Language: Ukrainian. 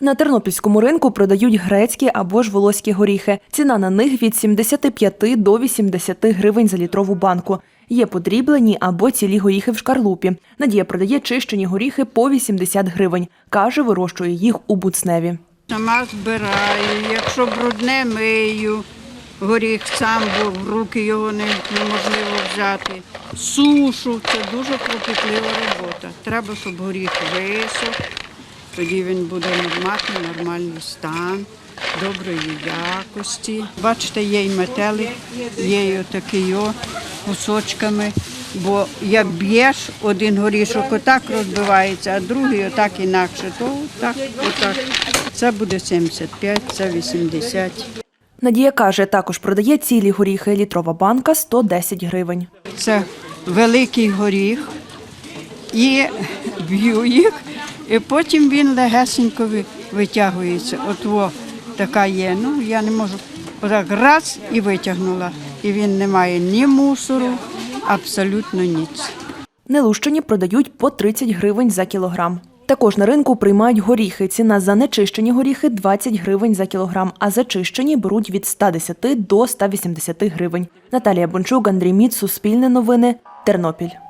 На тернопільському ринку продають грецькі або ж волоські горіхи. Ціна на них від 75 до 80 гривень за літрову банку. Є подріблені або цілі горіхи в шкарлупі. Надія продає чищені горіхи по 80 гривень. Каже, вирощує їх у буцневі. Сама збираю, якщо брудне мию, горіх сам, бо в руки його неможливо взяти. Сушу, це дуже клопітлива робота. Треба, щоб горіх висох, тоді він буде мати нормальний стан, доброї якості. Бачите, є і метелик, є і отакий кусочками. Бо як б'єш, один горішок отак розбивається, а другий отак інакше, то отак, отак. Це буде 75, це 80. Надія каже, також продає цілі горіхи. Літрова банка 110 гривень. Це великий горіх і б'ю їх, і потім він легесенько витягується. От во така є. Ну я не можу отак раз і витягнула. І він не має ні мусору, абсолютно ніц. Нелущені продають по 30 гривень за кілограм. Також на ринку приймають горіхи. Ціна за нечищені горіхи 20 гривень за кілограм, а за чищені беруть від 110 до 180 гривень. Наталія Бончук, Андрій Міц, Суспільне новини, Тернопіль.